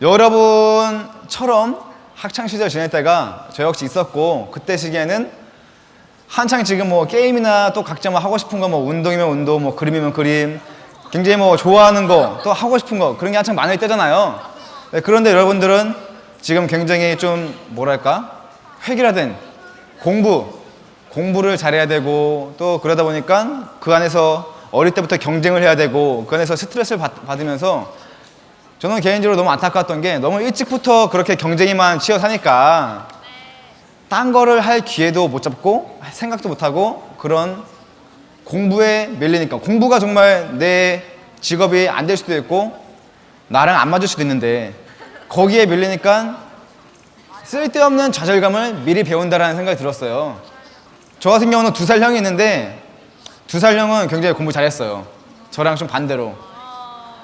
여러분처럼 학창 시절 지낼 때가 저 역시 있었고 그때 시기에는 한창 지금 뭐 게임이나 또 각자 뭐 하고 싶은 거 뭐 운동이면 운동 뭐 그림이면 그림 굉장히 뭐 좋아하는 거 또 하고 싶은 거 그런 게 한창 많을 때잖아요. 네, 그런데 여러분들은 지금 굉장히 좀 뭐랄까? 획일화된 공부 공부를 잘해야 되고 또 그러다 보니까 그 안에서 어릴 때부터 경쟁을 해야 되고 그 안에서 스트레스를 받, 받으면서 저는 개인적으로 너무 안타까웠던 게 너무 일찍부터 그렇게 경쟁에만 치여 사니까 딴 거를 할 기회도 못 잡고 생각도 못 하고 그런 공부에 밀리니까 공부가 정말 내 직업이 안 될 수도 있고 나랑 안 맞을 수도 있는데 거기에 밀리니까 쓸데없는 좌절감을 미리 배운다라는 생각이 들었어요. 저 같은 경우는 두 살 형이 있는데 두 살 형은 굉장히 공부 잘했어요. 저랑 좀 반대로.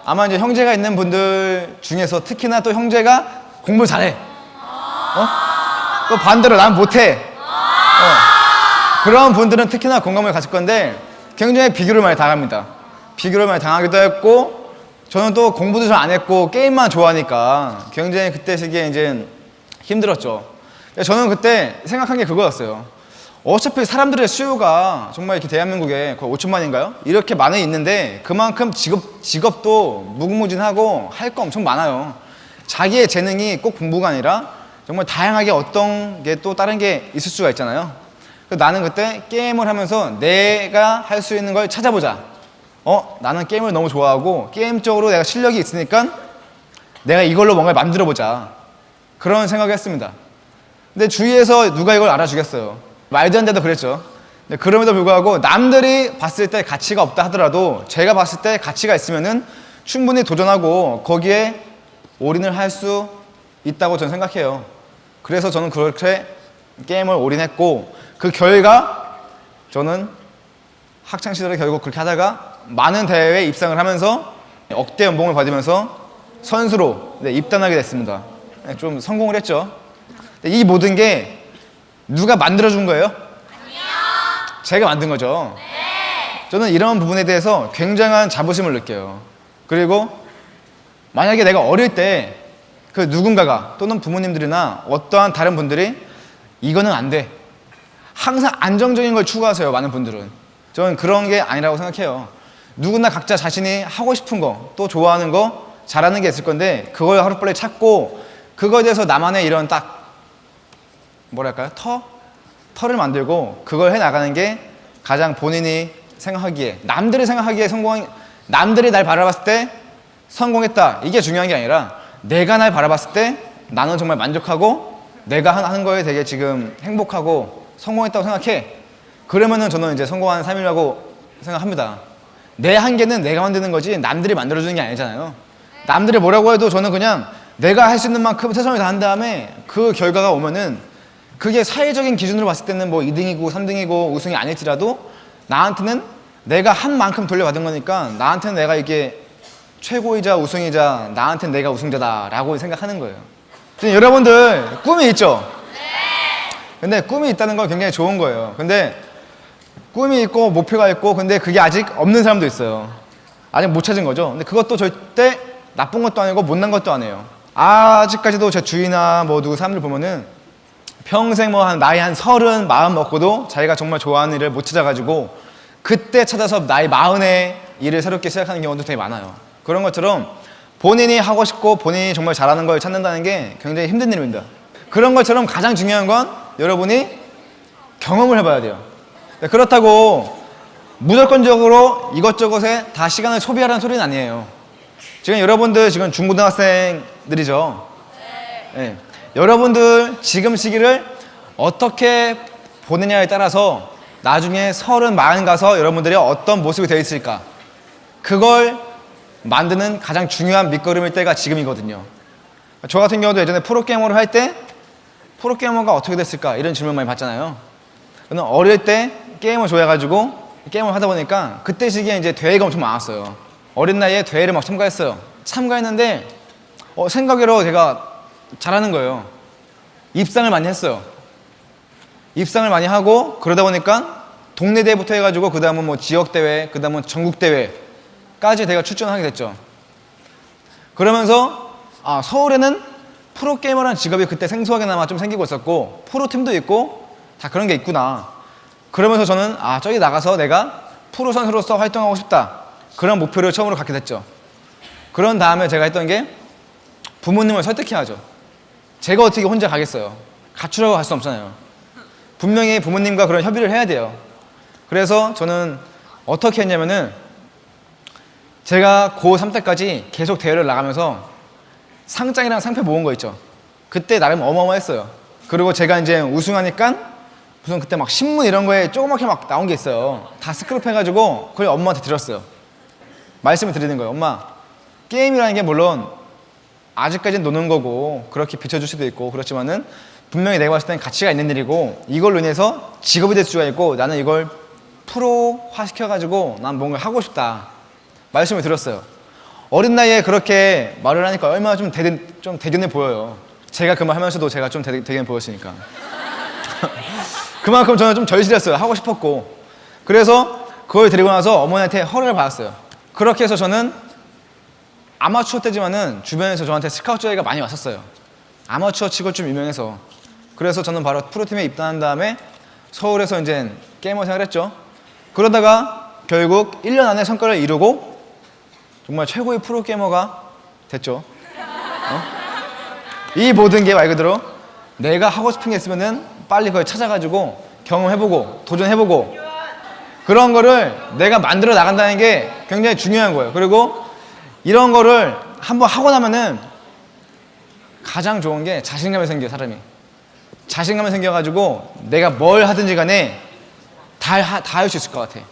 아마 이제 형제가 있는 분들 중에서 특히나 또 형제가 공부 잘해. 어? 또 반대로 난 못해. 어. 그런 분들은 특히나 공감을 가질 건데 굉장히 비교를 많이 당합니다. 비교를 많이 당하기도 했고 저는 또 공부도 잘 안 했고 게임만 좋아하니까 굉장히 그때 시기에 이제 힘들었죠. 저는 그때 생각한 게 그거였어요. 어차피 사람들의 수요가 정말 이렇게 대한민국에 거의 5천만인가요? 이렇게 많이 있는데 그만큼 직업, 직업도 무궁무진하고 할 거 엄청 많아요. 자기의 재능이 꼭 공부가 아니라 정말 다양하게 어떤 게 또 다른 게 있을 수가 있잖아요. 나는 그때 게임을 하면서 내가 할 수 있는 걸 찾아보자. 어, 나는 게임을 너무 좋아하고 게임적으로 내가 실력이 있으니까 내가 이걸로 뭔가를 만들어 보자. 그런 생각을 했습니다. 근데 주위에서 누가 이걸 알아주겠어요. 말도 안 돼도 그랬죠. 그럼에도 불구하고 남들이 봤을 때 가치가 없다 하더라도 제가 봤을 때 가치가 있으면은 충분히 도전하고 거기에 올인을 할 수 있다고 저는 생각해요. 그래서 저는 그렇게 게임을 올인했고 그 결과 저는 학창 시절에 결국 그렇게 하다가 많은 대회에 입상을 하면서 억대 연봉을 받으면서 선수로 네, 입단하게 됐습니다. 네, 좀 성공을 했죠. 이 모든 게 누가 만들어준 거예요? 아니요. 제가 만든 거죠. 저는 이런 부분에 대해서 굉장한 자부심을 느껴요. 그리고 만약에 내가 어릴 때 그 누군가가 또는 부모님들이나 어떠한 다른 분들이 이거는 안 돼. 항상 안정적인 걸 추구하세요. 많은 분들은. 저는 그런 게 아니라고 생각해요. 누구나 각자 자신이 하고 싶은 거, 또 좋아하는 거, 잘하는 게 있을 건데 그걸 하루빨리 찾고 그거에 대해서 나만의 이런 딱 뭐랄까요? 터? 터를 만들고 그걸 해 나가는 게 가장 본인이 생각하기에 남들이 생각하기에 성공 남들이 날 바라봤을 때 성공했다 이게 중요한 게 아니라 내가 날 바라봤을 때 나는 정말 만족하고 내가 한- 하는 거에 되게 지금 행복하고 성공했다고 생각해 그러면은 저는 이제 성공한 삶이라고 생각합니다 내 한계는 내가 만드는 거지 남들이 만들어주는 게 아니잖아요 남들이 뭐라고 해도 저는 그냥 내가 할 수 있는 만큼 최선을 다한 다음에 그 결과가 오면은 그게 사회적인 기준으로 봤을 때는 뭐 2등이고 3등이고 우승이 아닐지라도 나한테는 내가 한 만큼 돌려받은 거니까 나한테는 내가 이게 최고이자 우승이자 나한테는 내가 우승자다라고 생각하는 거예요. 지금 여러분들 꿈이 있죠? 근데 꿈이 있다는 건 굉장히 좋은 거예요. 근데 꿈이 있고 목표가 있고 근데 그게 아직 없는 사람도 있어요. 아직 못 찾은 거죠. 근데 그것도 절대 나쁜 것도 아니고 못난 것도 아니에요. 아직까지도 제 주위나 뭐 누구 사람들 보면은 평생 뭐 한 나이 한 서른 마음 먹고도 자기가 정말 좋아하는 일을 못 찾아가지고 그때 찾아서 나이 마흔에 일을 새롭게 시작하는 경우도 되게 많아요. 그런 것처럼 본인이 하고 싶고 본인이 정말 잘하는 걸 찾는다는 게 굉장히 힘든 일입니다. 그런 것처럼 가장 중요한 건 여러분이 경험을 해봐야 돼요. 네, 그렇다고 무조건적으로 이것저것에 다 시간을 소비하라는 소리는 아니에요. 지금 여러분들 지금 중고등학생들이죠. 네. 여러분들 지금 시기를 어떻게 보느냐에 따라서 나중에 서른 마흔 가서 여러분들이 어떤 모습이 되어 있을까 그걸 만드는 가장 중요한 밑거름일 때가 지금이거든요. 저 같은 경우도 예전에 프로게이머를 할 때 프로게이머가 어떻게 됐을까 이런 질문 많이 받잖아요. 저는 어릴 때 게임을 좋아해가지고 게임을 하다 보니까 그때 시기에 이제 대회가 엄청 많았어요. 어린 나이에 대회를 막 참가했어요. 참가했는데 어, 생각외로 제가 잘하는 거예요. 입상을 많이 했어요. 입상을 많이 하고 그러다 보니까 동네 대회부터 해가지고 그 다음은 뭐 지역 대회, 그 다음은 전국 대회까지 내가 출전하게 됐죠. 그러면서 아 서울에는 프로 게이머라는 직업이 그때 생소하게나마 좀 생기고 있었고 프로 팀도 있고 다 그런 게 있구나 그러면서 저는 아 저기 나가서 내가 프로 선수로서 활동하고 싶다 그런 목표를 처음으로 갖게 됐죠 그런 다음에 제가 했던 게 부모님을 설득해야죠 제가 어떻게 혼자 가겠어요 갖추라고 갈 수 없잖아요 분명히 부모님과 그런 협의를 해야 돼요 그래서 저는 어떻게 했냐면은 제가 고3 때까지 계속 대회를 나가면서 상장이랑 상패 모은 거 있죠. 그때 나름 어마어마했어요. 그리고 제가 이제 우승하니까 무슨 그때 막 신문 이런 거에 조그맣게 막 나온 게 있어요. 다 스크럽 해가지고 그걸 엄마한테 드렸어요. 말씀을 드리는 거예요. 엄마, 게임이라는 게 물론 아직까지는 노는 거고 그렇게 비춰줄 수도 있고 그렇지만은 분명히 내가 봤을 때는 가치가 있는 일이고 이걸로 인해서 직업이 될 수가 있고 나는 이걸 프로화 시켜가지고 난 뭔가 하고 싶다 말씀을 드렸어요. 어린 나이에 그렇게 말을 하니까 얼마나 좀, 대견, 좀 대견해 보여요. 제가 그 말 하면서도 제가 좀 대, 대견해 보였으니까. 그만큼 저는 좀 절실했어요. 하고 싶었고. 그래서 그걸 드리고 나서 어머니한테 허락을 받았어요. 그렇게 해서 저는 아마추어 때지만은 주변에서 저한테 스카우트 제의가 많이 왔었어요. 아마추어 치고 좀 유명해서. 그래서 저는 바로 프로팀에 입단한 다음에 서울에서 이제 게이머 생활을 했죠. 그러다가 결국 1년 안에 성과를 이루고 정말 최고의 프로게이머가 됐죠. 어? 이 모든 게 말 그대로 내가 하고 싶은 게 있으면은 빨리 그걸 찾아가지고 경험해보고 도전해보고 그런 거를 내가 만들어 나간다는 게 굉장히 중요한 거예요. 그리고 이런 거를 한번 하고 나면은 가장 좋은 게 자신감이 생겨요, 사람이. 자신감이 생겨가지고 내가 뭘 하든지 간에 다할수 있을 것 같아.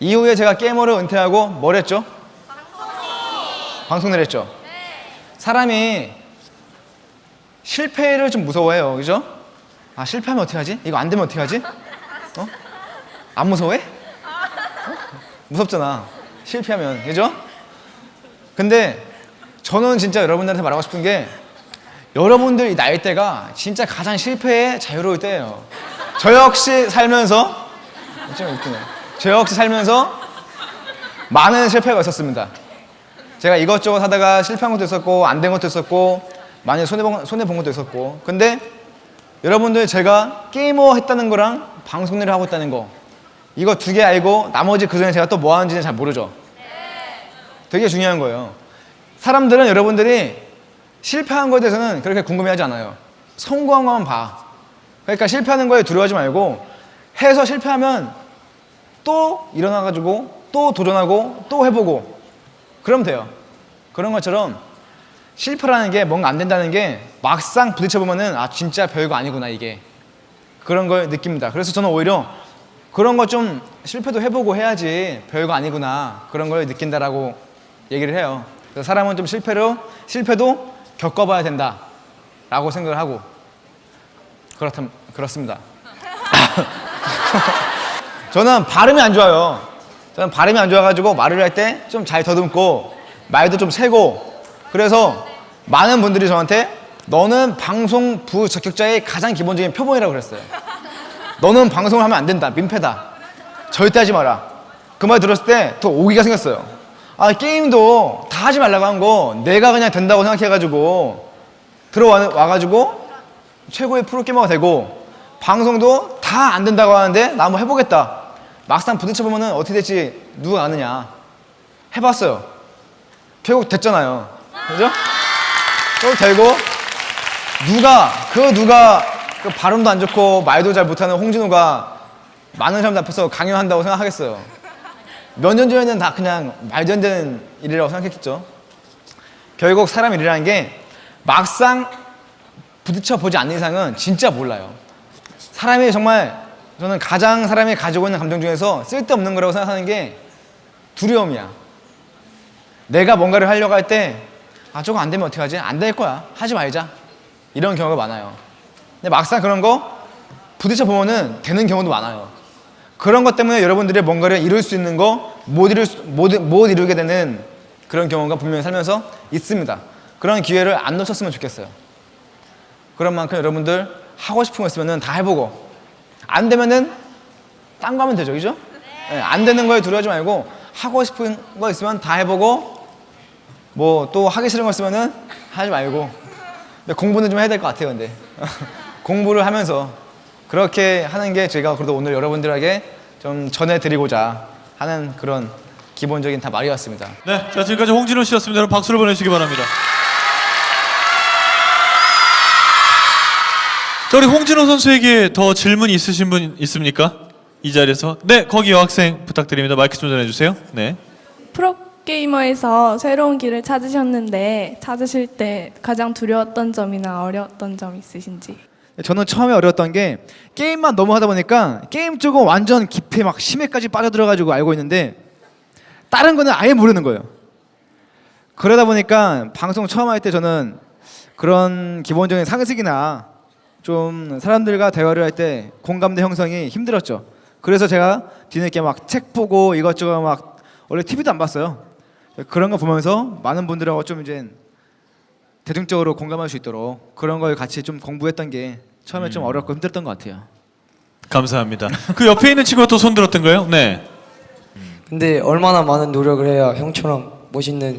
이후에 제가 게이머를 은퇴하고 뭘 했죠? 방송을 했죠. 사람이 실패를 좀 무서워해요, 그죠? 아 실패하면 어떻게 하지? 이거 안 되면 어떻게 하지? 어? 안 무서워해? 어? 무섭잖아. 실패하면 그죠? 근데 저는 진짜 여러분들한테 말하고 싶은 게 여러분들 이 나이대가 진짜 가장 실패에 자유로울 때예요. 저 역시 살면서 좀 웃기네. 저 역시 살면서 많은 실패가 있었습니다. 제가 이것저것 하다가 실패한 것도 있었고 안 된 것도 있었고 많이 손해 본, 손해 본 것도 있었고 근데 여러분들 제가 게이머 했다는 거랑 방송일을 하고 있다는 거 이거 두 개 알고 나머지 그 전에 제가 또 뭐 하는지는 잘 모르죠. 되게 중요한 거예요. 사람들은 여러분들이 실패한 거에 대해서는 그렇게 궁금해하지 않아요. 성공한 것만 봐. 그러니까 실패하는 거에 두려워하지 말고 해서 실패하면 또 일어나가지고 또 도전하고 또 해보고 그러면 돼요. 그런 것처럼 실패라는 게 뭔가 안 된다는 게 막상 부딪혀보면은 아 진짜 별거 아니구나 이게 그런 걸 느낍니다. 그래서 저는 오히려 그런 거 좀 실패도 해보고 해야지 별거 아니구나 그런 걸 느낀다라고 얘기를 해요. 그래서 사람은 좀 실패로 실패도 겪어봐야 된다라고 생각을 하고 그렇다 그렇습니다. 저는 발음이 안 좋아요. 저는 발음이 안 좋아가지고 말을 할 때 좀 잘 더듬고 말도 좀 세고 그래서 많은 분들이 저한테 너는 방송 부적격자의 가장 기본적인 표본이라고 그랬어요. 너는 방송을 하면 안 된다. 민폐다. 절대 하지 마라. 그 말 들었을 때더 오기가 생겼어요. 아, 게임도 다 하지 말라고 한 거 내가 그냥 된다고 생각해가지고 들어와가지고 최고의 프로게이머가 되고 방송도 다 안 된다고 하는데 나 한번 해보겠다. 막상 부딪혀보면 어떻게 될지 누가 아느냐. 해봤어요. 결국 됐잖아요. 그죠? 결국 되고 누가 그 누가 그 발음도 안 좋고 말도 잘 못하는 홍진호가 많은 사람들 앞에서 강요한다고 생각하겠어요. 몇 년 전에는 다 그냥 말도 안 되는 일이라고 생각했겠죠. 결국 사람 일이라는 게 막상 부딪혀 보지 않는 이상은 진짜 몰라요. 사람이 정말 저는 가장 사람이 가지고 있는 감정 중에서 쓸데없는 거라고 생각하는 게 두려움이야. 내가 뭔가를 하려고 할 때, 아, 저거 안 되면 어떻게 하지? 안 될 거야. 하지 말자. 이런 경우가 많아요. 근데 막상 그런 거 부딪혀 보면은 되는 경우도 많아요. 그런 것 때문에 여러분들이 뭔가를 이룰 수 있는 거 못 이룰 수, 못, 못 이루게 되는 그런 경우가 분명히 살면서 있습니다. 그런 기회를 안 놓쳤으면 좋겠어요. 그런 만큼 여러분들 하고 싶은 거 있으면 다 해보고 안 되면은 딴 거 하면 되죠, 그죠? 네, 안 되는 거에 두려워하지 말고 하고 싶은 거 있으면 다 해보고 뭐 또 하기 싫은 거 있으면은 하지 말고 근데 공부는 좀 해야 될 것 같아요 근데 공부를 하면서 그렇게 하는 게 제가 그래도 오늘 여러분들에게 좀 전해드리고자 하는 그런 기본적인 다 말이었습니다 네, 자 지금까지 홍진호 씨였습니다. 여러분 박수를 보내주시기 바랍니다. 자 우리 홍진호 선수에게 더 질문 있으신 분 있습니까? 이 자리에서 네 거기 여학생 부탁드립니다. 마이크 좀 전해주세요. 네. 프로게이머에서 새로운 길을 찾으셨는데 찾으실 때 가장 두려웠던 점이나 어려웠던 점 있으신지 저는 처음에 어려웠던 게 게임만 너무 하다 보니까 게임 쪽은 완전 깊이 막 심해까지 빠져들어가지고 알고 있는데 다른 거는 아예 모르는 거예요. 그러다 보니까 방송 처음 할 때 저는 그런 기본적인 상식이나 좀 사람들과 대화를 할 때 공감대 형성이 힘들었죠. 그래서 제가 뒤늦게 막 책 보고 이것저것 막 원래 TV도 안 봤어요. 그런 거 보면서 많은 분들하고 좀 이제 대중적으로 공감할 수 있도록 그런 걸 같이 좀 공부했던 게 처음에 좀 어렵고 힘들었던 것 같아요. 감사합니다. 그 옆에 있는 친구가 또 손 들었던 거예요? 네. 근데 얼마나 많은 노력을 해야 형처럼 멋있는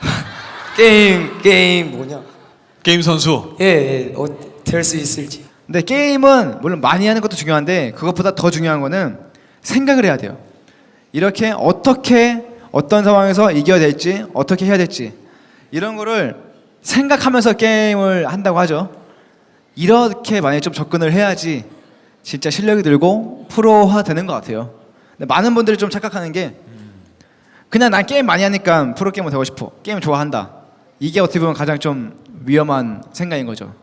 게임 게임 뭐냐 게임 선수. 예, 예, 어, 될수 있을지 근데 게임은 물론 많이 하는 것도 중요한데 그것보다 더 중요한 거는 생각을 해야 돼요. 이렇게 어떻게 어떤 상황에서 이겨야 될지 어떻게 해야 될지 이런 거를 생각하면서 게임을 한다고 하죠. 이렇게 많이 좀 접근을 해야지 진짜 실력이 늘고 프로화 되는 것 같아요. 근데 많은 분들이 좀 착각하는 게 그냥 난 게임 많이 하니까 프로 게이머 되고 싶어. 게임 좋아한다. 이게 어떻게 보면 가장 좀 위험한 생각인 거죠.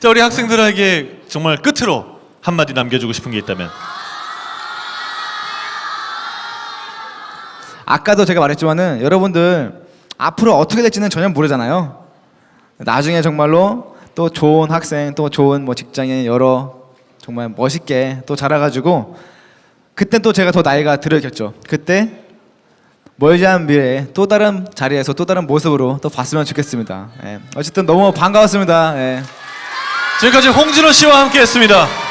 자 우리 학생들에게 정말 끝으로 한마디 남겨주고 싶은 게 있다면. 아까도 제가 말했지만은 여러분들 앞으로 어떻게 될지는 전혀 모르잖아요. 나중에 정말로 또 좋은 학생, 또 좋은 뭐 직장인 여러 정말 멋있게 또 자라가지고 그때 또 제가 더 나이가 들어겠죠. 그때 멀지 않은 미래에 또 다른 자리에서 또 다른 모습으로 또 봤으면 좋겠습니다. 예. 어쨌든 너무 반가웠습니다. 예. 지금까지 홍진호 씨와 함께했습니다.